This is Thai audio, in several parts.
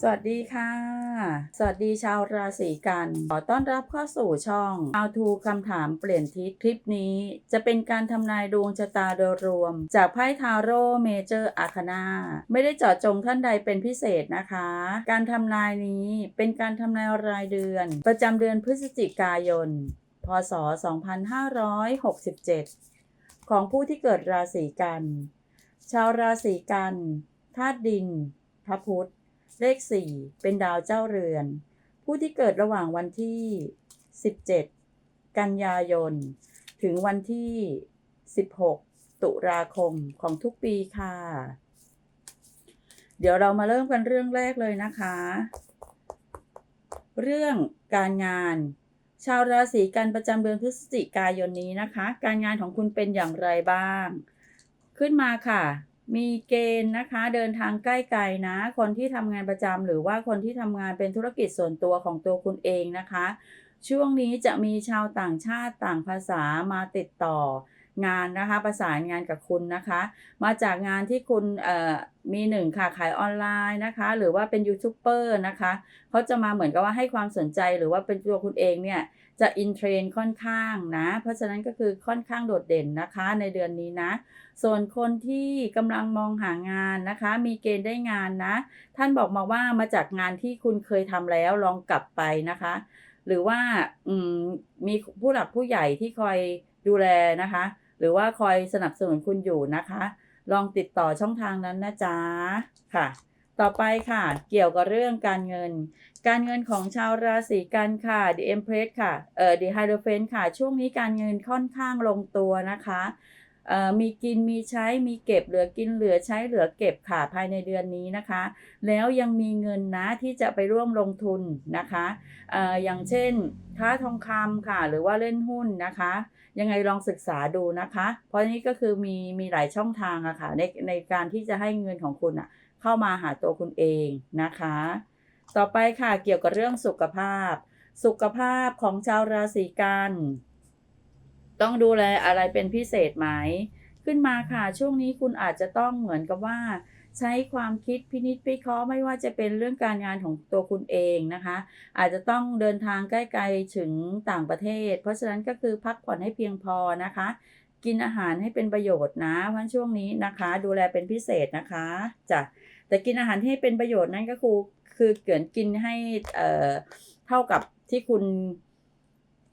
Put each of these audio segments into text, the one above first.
สวัสดีค่ะ สวัสดีชาวราศีกัน ขอต้อนรับเข้าสู่ช่อง How to คำถามเปลี่ยนทิศคลิปนี้ จะเป็นการทำนายดวงชะตาโดยรวม จากไพ่ทาโร่เมเจอร์อาคานาไม่ได้เจาะจงท่านใดเป็นพิเศษนะคะ การทำนายนี้เป็นการทำนายรายเดือน ประจำเดือนพฤศจิกายน พศ 2567 ของผู้ที่เกิดราศีกัน ชาวราศีกันธาตุดินพระพุธ เลข 4 เป็นดาวเจ้าเรือน ผู้ที่เกิดระหว่างวันที่ 17 กันยายน ถึงวันที่ 16 ตุลาคมของทุกปีค่ะ เดี๋ยวเรามาเริ่มกันเรื่องแรกเลยนะคะ เรื่องการงานชาวราศีกันประจำเดือนพฤศจิกายนนี้นะคะ การงานของคุณเป็นอย่างไรบ้าง ขึ้นมาค่ะ มีเกณฑ์นะคะเดินทางใกล้ไกลนะ คนที่ทำงานประจำหรือว่าคนที่ทำงานเป็นธุรกิจส่วนตัวของตัวคุณเองนะคะ ช่วงนี้จะมีชาวต่างชาติต่างภาษามาติดต่อ งานนะคะประสานงานกับคุณนะคะ มาจากงานที่คุณมีหนึ่งค่ะขายออนไลน์นะคะ หรือว่าเป็นยูทูบเบอร์นะคะเขาจะมาเหมือนกับว่าให้ความสนใจหรือว่าเป็นตัวคุณเองเนี่ยจะอินเทรนค่อนข้างนะ เพราะฉะนั้นก็คือค่อนข้างโดดเด่นนะคะในเดือนนี้นะ ส่วนคนที่กำลังมองหางานนะคะ มีเกณฑ์ได้งานนะ ท่านบอกมาว่ามาจากงานที่คุณเคยทำแล้วลองกลับไปนะคะ หรือว่ามมีผู้หลักผู้ใหญ่ที่คอยดูแลนะคะ หรือว่าคอยสนับสนุนคุณอยู่นะคะ ลองติดต่อช่องทางนั้นนะจ๊ะค่ะ ต่อไปค่ะ เกี่ยวกับเรื่องการเงิน การเงินของชาวราศีกันค่ะ The Empress ค่ะเอ่อ The Hierophant ค่ะ ช่วงนี้การเงินค่อนข้างลงตัวนะคะ มีกินมีใช้มีเก็บเหลือกินเหลือใช้เหลือเก็บค่ะภายในเดือนนี้นะคะ แล้วยังมีเงินนะที่จะไปร่วมลงทุนนะคะออย่างเช่นค้าทองคำค่ะ หรือว่าเล่นหุ้นนะคะ ยังไงลองศึกษาดูนะคะ เพราะนี่ก็คือมีมีหลายช่องทางอะค่ะในในการที่จะให้เงินของคุณอะเข้ามาหาตัวคุณเองนะคะ ต่อไปค่ะเกี่ยวกับเรื่องสุขภาพ สุขภาพของชาวราศีกัน ต้องดูแลอะไรเป็นพิเศษไหม ขึ้นมาค่ะ ช่วงนี้คุณอาจจะต้องเหมือนกับว่า ใช้ความคิดพินิจพิเคราะห์ไม่ว่าจะเป็นเรื่องการงานของตัวคุณเองนะคะ อาจจะต้องเดินทางใกล้ๆถึงต่างประเทศ เพราะฉะนั้นก็คือพักผ่อนให้เพียงพอนะคะ กินอาหารให้เป็นประโยชน์นะเพราะช่วงนี้นะคะ ดูแลเป็นพิเศษนะคะจ้ะแต่กินอาหารที่ให้เป็นประโยชน์นั่นก็คือคือเกินกินให้เอ่อเท่ากับที่คุณ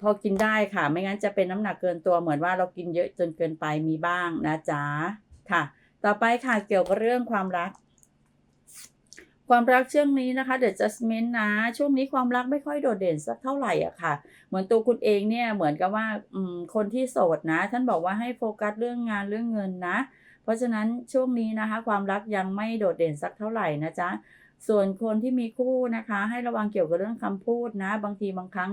พอกินได้ค่ะ ไม่งั้นจะเป็นน้ำหนักเกินตัวเหมือนว่าเรากินเยอะจนเกินไปมีบ้างนะจ๊ะค่ะ ต่อไปค่ะเกี่ยวกับเรื่องความรัก ความรักช่วงนี้นะคะ The Judgment นนะ ช่วงนี้ความรักไม่ค่อยโดดเด่นสักเท่าไหร่อะค่ะ เหมือนตัวคุณเองเนี่ยเหมือนกับว่าอืมคนที่โสดนะ ท่านบอกว่าให้โฟกัสเรื่องงานเรื่องเงินนะ เพราะฉะนั้นช่วงนี้นะคะ ความรักยังไม่โดดเด่นสักเท่าไหร่นะจ๊ะส่วนคนที่มีคู่นะคะ ให้ระวังเกี่ยวกับเรื่องคำพูดนะ บางทีบางครั้ง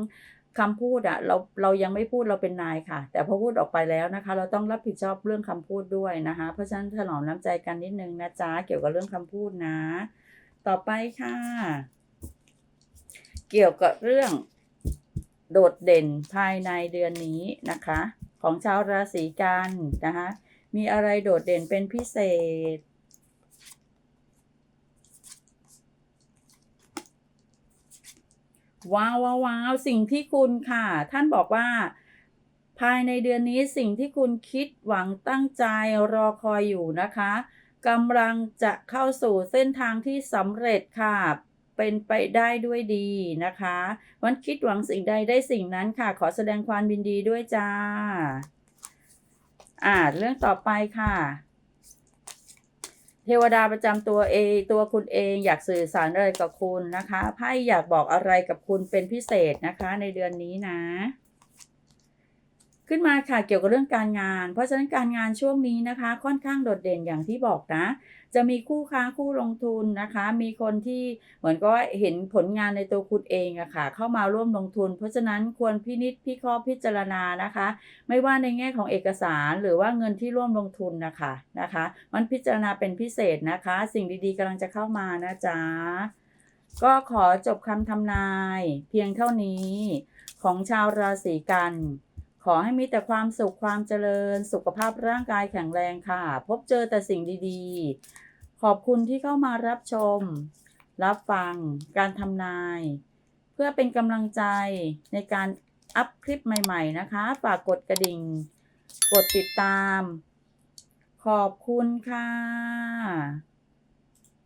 คำพูดอะเราเรายังไม่พูดเราเป็นนายค่ะ แต่พอพูดออกไปแล้วนะคะ เราต้องรับผิดชอบเรื่องคำพูดด้วยนะคะ เพราะฉะนั้นถนอมน้ำใจกันนิดนึงนะจ๊ะเกี่ยวกับเรื่องคำพูดนะ ต่อไปค่ะ เกี่ยวกับเรื่องโดดเด่นภายในเดือนนี้นะคะ ของชาวราศีกันนะคะ มีอะไรโดดเด่นเป็นพิเศษ ว้าวว้าวาวสิ่งที่คุณค่ะ ท่านบอกว่า ภายในเดือนนี้สิ่งที่คุณคิดหวังตั้งใจรอคอยอยู่นะคะกำลังจะเข้าสู่เส้นทางที่สำเร็จค่ะเป็นไปได้ด้วยดีนะคะ วันคิดหวังสิ่งใดได้สิ่งนั้นค่ะ ขอแสดงความยินดีด้วยจ้า อ่า เรื่องต่อไปค่ะ เทวดาประจำตัวเองตัวคุณเองอยากสื่อสารอะไรกับคุณนะคะไพ่อยากบอกอะไรกับคุณเป็นพิเศษนะคะในเดือนนี้นะ ขึ้นมาค่ะเกี่ยวกับเรื่องการงาน เพราะฉะนั้นการงานช่วงนี้นะคะ ค่อนข้างโดดเด่นอย่างที่บอกนะ จะมีคู่ค้าคู่ลงทุนนะคะ มีคนที่เหมือนก็เห็นผลงานในตัวคุณเองอะค่ะ เข้ามาร่วมลงทุน เพราะฉะนั้นควรพินิจพิเคราะห์พิจารณานะคะ ไม่ว่าในแง่ของเอกสารหรือว่าเงินที่ร่วมลงทุนนะคะนะคะ มันพิจารณาเป็นพิเศษนะคะ สิ่งดีๆกำลังจะเข้ามานะจ๊ะก็ขอจบคำทำนาย เพียงเท่านี้ของชาวราศีกัน อให้มีแต่ความสุขความเจริญ สุขภาพร่างกายแข็งแรงค่ะ พบเจอแต่สิ่งดีๆ ขอบคุณที่เข้ามารับชม รับฟัง การทำนาย เพื่อเป็นกำลังใจในการอัพคลิปใหม่ ๆ นะคะ ฝากกดกระดิ่ง กดติดตาม ขอบคุณค่ะ